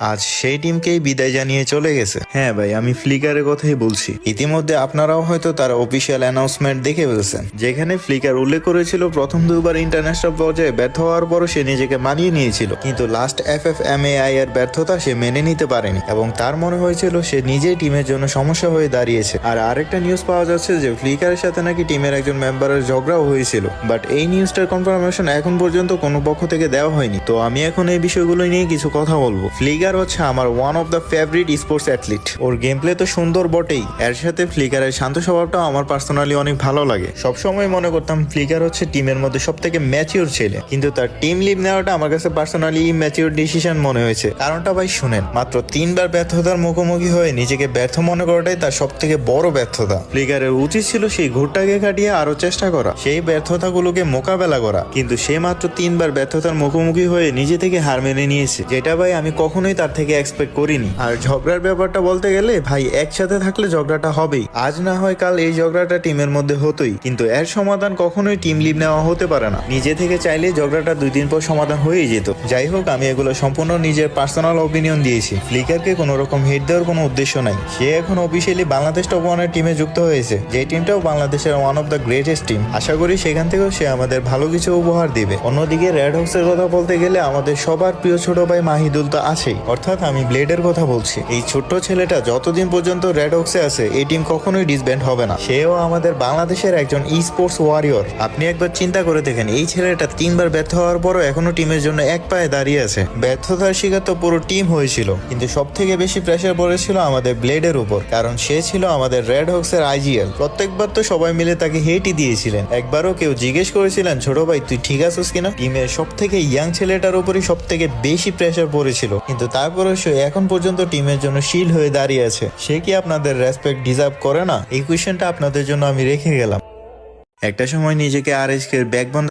আজ সেই টিমকেই বিদায় জানিয়ে চলে গেছে। হ্যাঁ ভাই আমি ফ্লিকারের কথাই বলছি। ইতিমধ্যে আপনারাও হয়তো তার অফিসিয়াল অ্যানাউন্সমেন্ট দেখে ফেলছেন। যেখানে ফ্লিকার উল্লেখ করেছিল প্রথম দুবার ইন্টারন্যাশনাল পর্যায়ে ব্যর্থ হওয়ার পরও সে নিজেকে মানিয়ে নিয়েছিল। কিন্তু last F F M I এর ব্যর্থতা সে মেনে নিতে পারেনি এবং তার মনে হয়েছিল সে নিজেই টিমের জন্য সমস্যা হয়ে দাঁড়িয়েছে। আর আরেকটা নিউজ পাওয়া যাচ্ছে যে ফ্লিকারের সাথে নাকি টিমের একজন মেম্বারের ঝগড়াও হয়েছিল। বাট এই নিউজটার কনফার্মেশন এখন পর্যন্ত কোনো পক্ষ থেকে দেওয়া হয়নি। তো আমি এখন এই বিষয়গুলো নিয়ে কিছু কথা বলব। ফ্লিকার হচ্ছে আমার one of the favourite sports athlete or game play তো সুন্দর বটেই। এর সাথে ফ্লিকারের শান্ত স্বভাবটাও আমার পার্সোনালি অনেক ভালো লাগে। সবসময় মনে করতাম ফ্লিকার হচ্ছে টিমের মধ্যে সব থেকে ম্যাচিওর ছেলে। কিন্তু তার টিম লিভ নেওয়াটা আমার কাছে পার্সোনালি ম্যাচিওর ডিসিশন মনে হয়েছে। কারণটা ভাই শুনেন, মাত্র তিনবার ব্যর্থতার মুখোমুখি হয়ে নিজেকে ব্যর্থ মনে করাটাই তার সব থেকে বড় ব্যর্থতা। ফ্লিকারের উচিত ছিল সেই ঘুরটাকে কাটিয়ে আরও চেষ্টা করা, সেই ব্যর্থতাগুলোকে মোকাবেলা করা। কিন্তু সে মাত্র তিনবার ব্যর্থতার মুখোমুখি হয়ে নিজে থেকে হার মেনে নিয়েছে। যেটা ভাই আমি কখনোই তার থেকে এক্সপেক্ট করিনি। আর ঝগড়ার ব্যাপারটা বলতে গেলে, ভাই, একসাথে থাকলে ঝগড়াটা হবেই। আজ না হয় কাল এই ঝগড়াটা টিমের মধ্যে হতোই। কিন্তু এর সমাধান কখনোই টিম লিভ নেওয়া হতে পারে না। নিজে থেকে চাইলে ঝগড়াটা দুই দিন পর সমাধান হয়েই যেত। যাই হোক, আমি এগুলো সম্পূর্ণ নিজের পার্সোনাল অপিনিয়ন দিয়েছি। ফ্লিকারকে কোনো রকম হিট দেওয়ার কোনো উদ্দেশ্য নাই। সে এখন অফিসিয়ালি বাংলাদেশ টপ ওয়ানের টিমে যুক্ত হয়েছে। যে টিমটাও বাংলাদেশের one of the greatest team আশা করি সেখান থেকেও সে আমাদের ভালো কিছু উপহার দিবে। অন্যদিকে রেড হক্সের কথা বলতে গেলে, আমাদের সবার প্রিয় ছোট ভাই মাহিদুল তো আছেই অর্থাৎ আমি ব্লেডের কথা বলছি। এই ছোট্ট ছেলেটা যতদিন পর্যন্ত রেড হক্সে আছে, এই টিম কখনোই ডিসব্যান্ড হবে না। সেও আমাদের বাংলাদেশের একজন ই স্পোর্টস ওয়ারিয়র আপনি একবার চিন্তা করে দেখেন, এই ছেলেটা তিনবার ব্যর্থ হওয়ার পরও এখনও টিমের জন্য এক পায়ে দাঁড়িয়ে আছে। ব্যর্থতার শিকার তো পুরো টিম হয়েছিল। কিন্তু সব থেকে বেশি প্রেশার পড়েছিল আমাদের ব্লেডের উপর, কারণ সে ছিল আমাদের রেড হক্সের আইজিএল প্রত্যেকবার তো সবাই মিলে তাকে হেটই দিয়েছিলেন। একবারও কেউ জিজ্ঞেস করেছিলেন, ছোট ভাই, তুই ঠিক আছিস কিনা? টিমের সব থেকে ইয়াং ছেলেটার উপরই সব থেকে বেশি প্রেশার পড়েছিল। কিন্তু তারপরেও সে এখন পর্যন্ত টিমের জন্য শিল হয়ে দাঁড়িয়ে আছে। সে কি আপনাদের রেসপেক্ট ডিজার্ভ করে না? এই কোয়েশ্চেনটা আপনাদের জন্য আমি রেখে গেলাম। একটা সময় নিজেকে আর এস ব্যাকবন